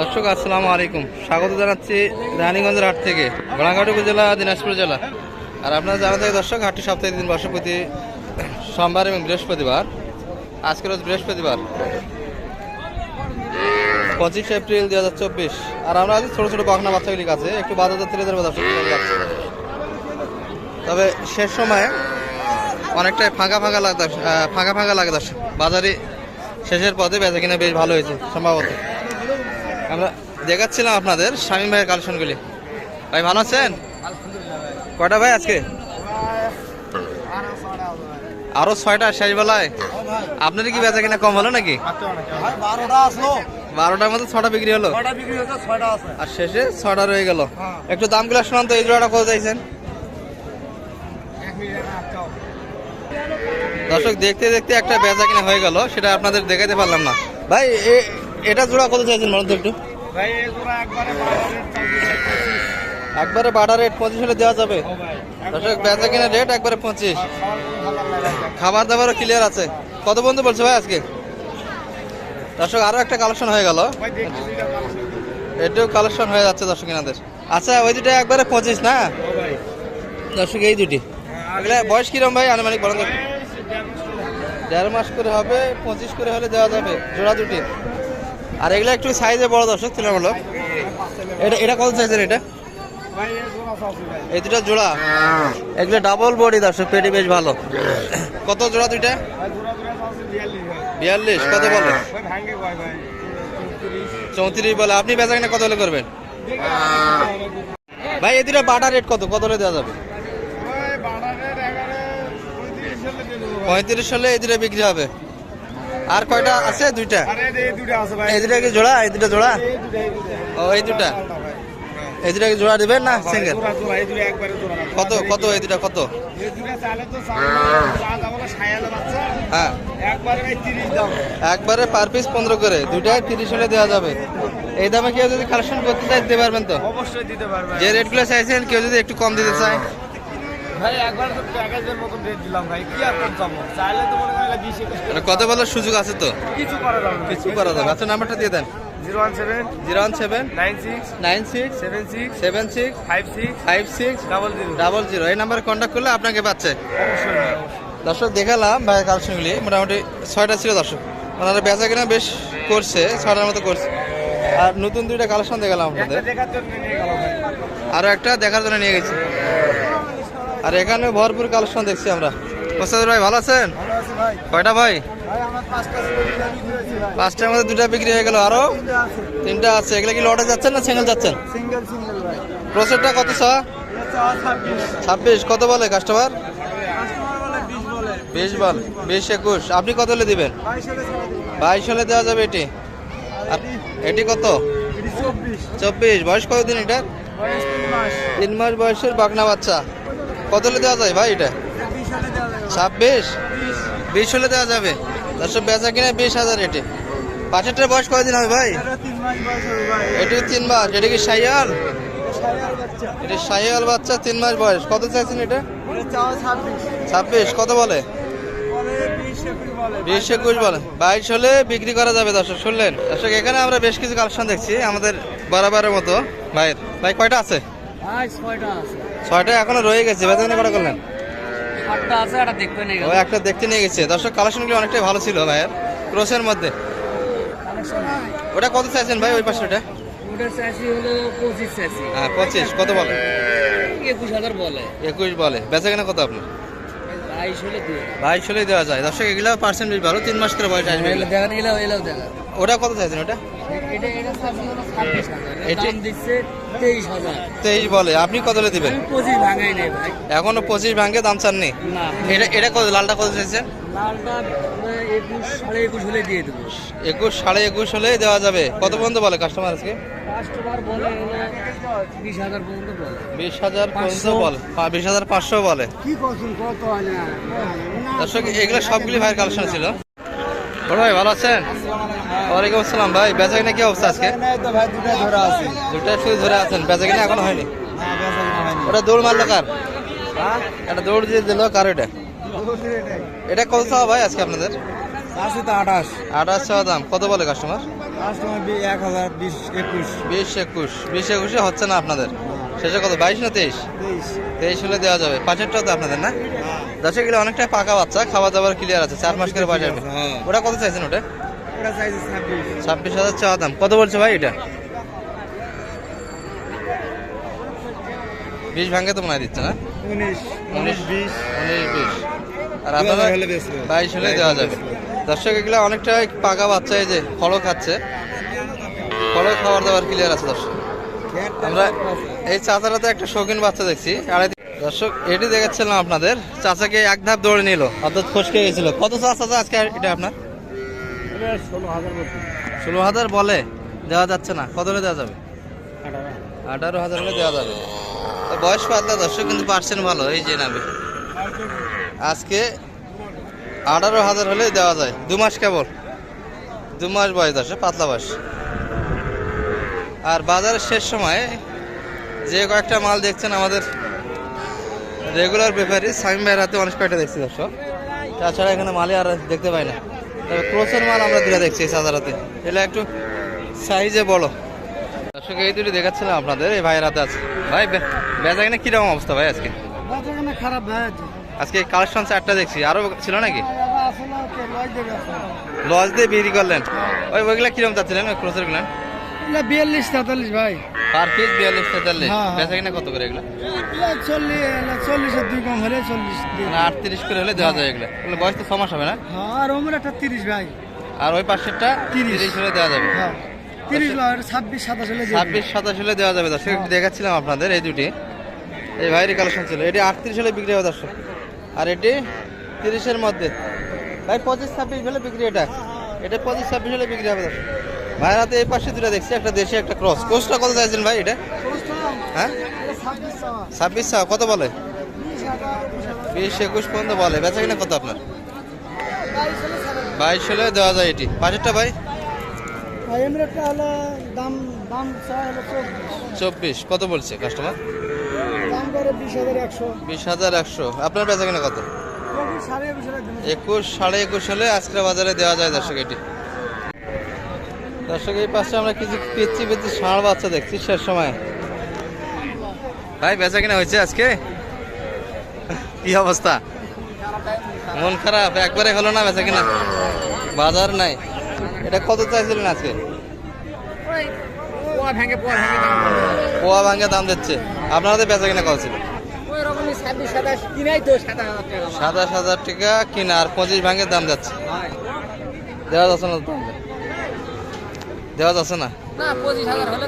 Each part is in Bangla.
দর্শক, আসসালামু আলাইকুম। স্বাগত জানাচ্ছি রানীগঞ্জের হাট থেকে ঘোড়াঘাট উপজেলা, দিনাজপুর জেলা। আর আপনারা জানা থাকে দর্শক, হাটটি সপ্তাহে দিন বর্ষপতি সোমবার এবং বৃহস্পতিবার। আজকে রোজ বৃহস্পতিবার, পঁচিশ এপ্রিল দু হাজার চব্বিশ। আর আমরা আছি ছোটো ছোটো বাগনা বাচ্চাগুলি কাছে, একটু বাজার তুলে ধরবো দর্শক তবে শেষ সময়ে অনেকটাই ফাঁকা ফাঁকা লাগে ফাঁকা ফাঁকা লাগে দর্শক। বাজারে শেষের পথে বেচা কিনা বেশ ভালো হয়েছে, সম্ভবত। আমরা দেখাচ্ছিলাম আপনাদের শামীম ভাইয়ের কালেকশনগুলি। ভাই ভালো আছেন? কয়টা ভাই আজকে? আরও ছয়টা শেষ বেলায় আপনার কি বেচা কিনা কম হলো নাকি? বারোটার মধ্যে ছটা বিক্রি হলো? আর শেষে ছটা রয়ে গেল। হ্যাঁ। একটু দামগুলো শোনান তো এই জোড়াটা কত চাইছেন? দর্শক দেখতে দেখতে একটা বেচা কিনা হয়ে গেল সেটা আপনাদের দেখাতে পারলাম না। ভাই এটা জোড়া কত চাইছেন তো একটু? একবারে বারো রেট পঁচিশ হলে দেওয়া যাবে। দর্শক বেচা কিনা রেট। একবারে পঁচিশ। খাবার দাবারও ক্লিয়ার আছে। কত বন্ধু বলছে ভাই আজকে? দর্শক আরও একটা কালেকশন হয়ে গেল। এটাও কালেকশন হয়ে যাচ্ছে দর্শক এনাদের আচ্ছা ওই দুটো একবারে পঁচিশ না? দর্শক এই দুটি এগুলা বয়স কিরম ভাই আনুমানিক বলেন দেড় মাস করে হবে পঁচিশ করে হলে দেওয়া যাবে। জোড়া দুটি। আর এগুলো একটু সাইজে বড় দর্শক, তুলনামূলক। এটা এটা কত সাইজের এটা? এই দুটো জোড়া? এগুলো ডাবল বডি দর্শক, পেটি বেশ ভালো। কত জোড়া দুইটা? বিয়াল্লিশ, কত বলে? চৌত্রিশ বলে। আপনি বেচা কিনা কত হলে করবেন? ভাই, এই দুটো বাটা রেট কত? কত হলে দেওয়া যাবে? পঁয়ত্রিশ হলে এই দুটো বিক্রি হবে। আর কয়টা আছে? দুইটা? এই দুটো কি জোড়া? এই দুটো জোড়া? ও এই দুটা এই দুটা কি জোড়া দিবেন না সিঙ্গেল। কত কত এই দুটা কত? হ্যাঁ। একবারে পার পিস পনেরো করে। দুইটায় তিরিশ হলে দেওয়া যাবে। এই দামে কেউ যদি কালেকশন করতে চায় দিতে পারবেন তো? অবশ্যই দিতে পারবে। যে রেটগুলো চাইছেন কেউ যদি একটু কম দিতে চায়। ভাই একবার তো প্যাকেজের মতন রেট দিলাম ভাই। কি আর কম চাবো চাইলে তো মনে হয় বিশ একুশ কত বলার সুযোগ আছে তো? কিছু করা যাবে কিছু করা যাবে আচ্ছা নাম্বারটা দিয়ে দেন। Zero one seven zero one seven nine six nine six seven six seven six five six five six double zero. Double zero. এই নাম্বারে কন্ট্যাক্ট করলে আপনাকে পাচ্ছে। দর্শক দেখালাম ভাই কালেকশনগুলি মোটামুটি ছয়টা ছিল দর্শক। ওনারা বেচা কিনা বেশ করছে ছয়টার মতো করছে। আর নতুন দুইটা কালেকশন দেখালাম আপনাদের। একটা দেখার জন্য নিয়ে গেলাম ভাই। আরও একটা দেখার জন্য নিয়ে গেছি। আর এখানে ভরপুর কালেকশন দেখছি আমরা। মোস্তাদুর ভাই ভালো আছেন? কয়টা ভাই? পাঁচটার মধ্যে দুটা বিক্রি হয়ে গেল। আরও? তিনটা আছে। এগুলো কি লটে যাচ্ছেন না সিঙ্গেল যাচ্ছেন? প্রসেসটা কত এটা চাওয়া ছাব্বিশ। কত বলে কাস্টমার বিশ বল। বিশ একুশ। আপনি কত হলে দিবেন? বাইশ হলে দেওয়া যাবে এটি। এটি? কত? চব্বিশ। বয়স কতদিন মাস। তিন মাস বয়সের বাগনা বাচ্চা। কত হলে দেওয়া যায় ভাই এটা? ছাব্বিশ বিশ। হলে দেওয়া যাবে। দর্শক বেচা কিনা বিশ হাজার এটি পাঁচেরটার বয়স কয়দিন হবে ভাই? এটা তিন মাস এটি তিন মাস? এটা কি সাইয়াল এটা বাচ্চা। এটি সাইয়াল বাচ্চা তিন মাস বয়স। কত চাইছেন এটা? ছাব্বিশ। কত বলে। বিশ একুশ বলে। বাইশ হলে বিক্রি করা যাবে দর্শক শুনলেন? দর্শক এখানে আমরা বেশ কিছু কালেকশন দেখছি আমাদের বরাবরের মতো ভাইয়ের। ভাই কয়টা আছে? ভাই ছয়টা আছে। ছয়টা এখনও রয়ে গেছে বেতনে কটা করলেন? একটা দেখতে ও একটা দেখতে নিয়ে গেছে। দর্শক কালেকশনগুলো অনেকটাই ভালো ছিল ভাইয়ের। ক্রোসের মধ্যে। ওটা কত চাইছেন ভাই ওই পাশে ওটা? হ্যাঁ পঁচিশ কত বলে? একুশ হাজার বলে। একুশ বলে। বেচা কেনা কত আপনার? বাইশ হলে হলেই দেওয়া যায়। দর্শক এগুলো পার্সেন্টেজ ভালো তিন মাস করে বয়স আসবে। এলাও দেখা ওটা কত চাইছেন ওটা? দিচ্ছে তেইশ বলে। আপনি কত দিবেন? পঁচিশ এখনও দাম চাননি? এটা এটা কত লালটা কত চাইছেন একুশ সাড়ে একুশ হলে দেওয়া যাবে। কত পর্যন্ত বলে কাস্টমার আজকে? বিশ হাজার পর্যন্ত বলে। বিশ হাজার পাঁচশো। বলে। হয় দর্শক এগুলো সবগুলি ভাইয়ের কালেকশন ছিল। বড় ভাই, ভালো আছেন? ওয়ালাইকুম আসসালাম ভাই, বেচা কিনা কি অবস্থা আজকে? তো ভাই দুটো ধরে দুটা শুধু ধরে আছেন, বেচা কিনা এখনও হয়নি? ওটা দৌড় মারলো কার? এটা দৌড় দিয়ে দিল কার এটা? এটা কত চাওয়া ভাই আজকে আপনাদের? আঠাশ আঠাশ চাওয়া দাম, কত বলে কাস্টমার এক হাজার বিশ একুশ বিশ একুশ বিশ একুশে হচ্ছে না আপনাদের? শেষে কত, বাইশ না তেইশ? তেইশ তেইশ হলে দেওয়া যাবে পাঁচেরটাও তো আপনাদের না? দশে গেলে অনেকটাই পাকা বাচ্চা খাওয়া দাওয়ার ক্লিয়ার আছে চার মাস করে হ্যাঁ। ওটা কত চাইছেন ওটা ছাব্বিশ। হাজার চাওয়া দাম। কত বলছে ভাই এটা? বিশ ভাঙে তো মনে হয় দিচ্ছে না? উনিশ। উনিশ বিশ। উনিশ বিশ। আর আপনারা হাজার হলে বেচবো। বাইশ হলে দেওয়া যাবে। দর্শক এগুলো অনেকটাই পাকা বাচ্চা এই যে ফলও খাচ্ছে ফলও খাবার দাবার ক্লিয়ার আছে দর্শক। আমরা এই চাচারাতে একটা শৌখিন বাচ্চা দেখছি আড়াই দর্শক এটি দেখাচ্ছিলাম আপনাদের। চাচাকে এক ধাপ দৌড়ে নিল অর্থাৎ ফসকে গেছিল। কত চাচা আজকে? এটা আপনার? ষোলো হাজার বলে দেওয়া যাচ্ছে না। কত দেওয়া যাবে? আঠারো হাজার। হলে দেওয়া যাবে। বয়স পাতলা দর্শক কিন্তু পার্সেন্ট ভালো এই যে নাবে আজকে আঠারো হাজার হলে দেওয়া যায়। দু মাস কেবল। দু মাস বয়স দর্শক পাতলা বয়স। আর বাজারের শেষ সময়ে যে কয়েকটা মাল দেখছেন আমাদের রেগুলার ব্যাপারী সাইম ভাইয়ের হাতে অনেক কয়টা দেখছি দর্শক। তাছাড়া এখানে মালে আর দেখতে পাই না। তবে ক্রোসের মাল আমরা দুটা দেখছি এই সাজারাতে। এটা একটু সাইজে বড় দর্শক এই দুটি দেখাচ্ছিলাম আপনাদের এই ভাইয়ের হাতে আছে। ভাই বেচা কিনা কীরকম অবস্থা ভাই আজকে? খারাপ ভাই আজকে। কালেকশন চারটা দেখছি। আরও ছিল নাকি? লজ দিয়ে বিক্রি করলেন। ওই ওইগুলা কীরকম চাচ্ছিলেন? ওই ক্রোসেরগুলা? এগুলো বিয়াল্লিশ তেতাল্লিশ ভাই। পার পিস বিয়াল্লিশ তেতাল্লিশ। হ্যাঁ, হ্যাঁ। বেচা কিনা কত করে এগুলো? এগুলো চল্লিশ এগুলো চল্লিশের দুই কম হলে চল্লিশ। মানে আটত্রিশ করে হলে দেওয়া যায় এগুলো। এগুলো বয়স তো ছ মাস হবে না? হ্যাঁ আর ওমর একটা তিরিশ ভাই। আর ওই পাশেরটা তিরিশ। হলে দেওয়া যাবে। হ্যাঁ। ছাব্বিশ সাতাশ হলে। ছাব্বিশ সাতাশ হলে দেওয়া যাবে দর্শক একটু দেখাচ্ছিলাম আপনাদের এই দুটি। এই ভাইয়ের কালেকশন ছিল। এটি আটত্রিশ হলে বিক্রি হবে দর্শক। আর এটি তিরিশের মধ্যে। ভাই পঁচিশ ছাব্বিশ হলে বিক্রি এটা। এটা পঁচিশ ছাব্বিশ হলে বিক্রি হবে দর্শক। ভাইয়ের হাতে এই পাশে দুটো দেখছি একটা দেশি একটা ক্রস ক্রসটা কত চাইছেন ভাই এটা? হ্যাঁ? ছাব্বিশ। চা কত বলে? বিশ একুশ পর্যন্ত বলে। বেচা কিনা কত আপনার? বাইশ হলে দেওয়া যায় এটি। পাশেরটা ভাই? চব্বিশ। কত বলছে কাস্টমার বিশ হাজার একশো। আপনার বেচা কিনা কত? একুশ সাড়ে একুশ একুশ সাড়ে একুশ হলে আজকের বাজারে দেওয়া যায় দর্শক এটি। দর্শক এই পাশে আমরা কিছু পিচ্ছি পিচ্ছি ষাঁড় বাচ্চা দেখছি শেষ সময়। ভাই বেচা কিনা হয়েছে আজকে? কি অবস্থা? মন খারাপ একবারে হলো না বেচা কিনা। বাজার নাই। এটা কত চাইছিলেন আজকে? পোয়া ভেঙে পোয়া ভেঙে দাম দিচ্ছে। আপনাদের বেচা কিনা কত ছিল? সাতাশ সাত হাজার টাকা। হাজার টাকা কিনা আর পঁচিশ ভাঙ্গের দাম যাচ্ছে। দেওয়া যাচ্ছে না দাম দেওয়া যাচ্ছে না? পঁচিশ হাজার হলে।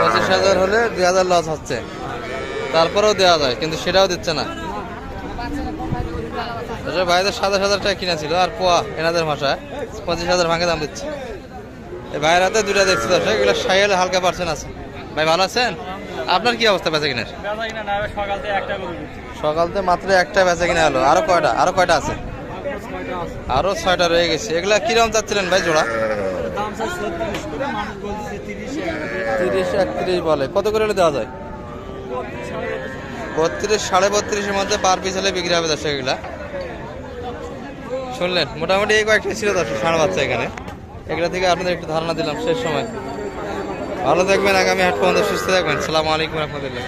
পঁচিশ হাজার হলে দুই হাজার লস হচ্ছে। তারপরেও দেওয়া যায় কিন্তু সেটাও দিচ্ছে না। আসলে ভাইদের সাতাশ হাজার টাকা কিনা ছিল আর পোয়া এনাদের ভাষায় পঁচিশ হাজার ভাঙে দাম দিচ্ছে। এই ভাইয়ের হাতে দুটা দেখছি দর্শক এগুলো সাইলে হালকা পার্সেন্ট আছে। ভাই ভালো আছেন? আপনার কি অবস্থা বেচা কিনার? সকাল থেকে মাত্র একটা বেচা কিনা হলো। আরও কয়টা? আরও কয়টা আছে? আরও ছয়টা রয়ে গেছে। এগুলা কীরকম চাচ্ছিলেন ভাই জোড়া? তিরিশ একত্রিশ বলে। কত করে দেওয়া যায়? বত্রিশ, সাড়ে বত্রিশের মধ্যে পার পিস হলে বিক্রি হবে শুনলেন? মোটামুটি এই কয়েকটা ছিল দর্শক সাড়ে বাচ্চা এখানে। এগুলা থেকে আপনাদের একটু ধারণা দিলাম, শেষ সময়। ভালো থাকবেন, আগামী হাট পর্যন্ত সুস্থ থাকবেন। সালামু আলাইকুম রহমতুল্লাহ।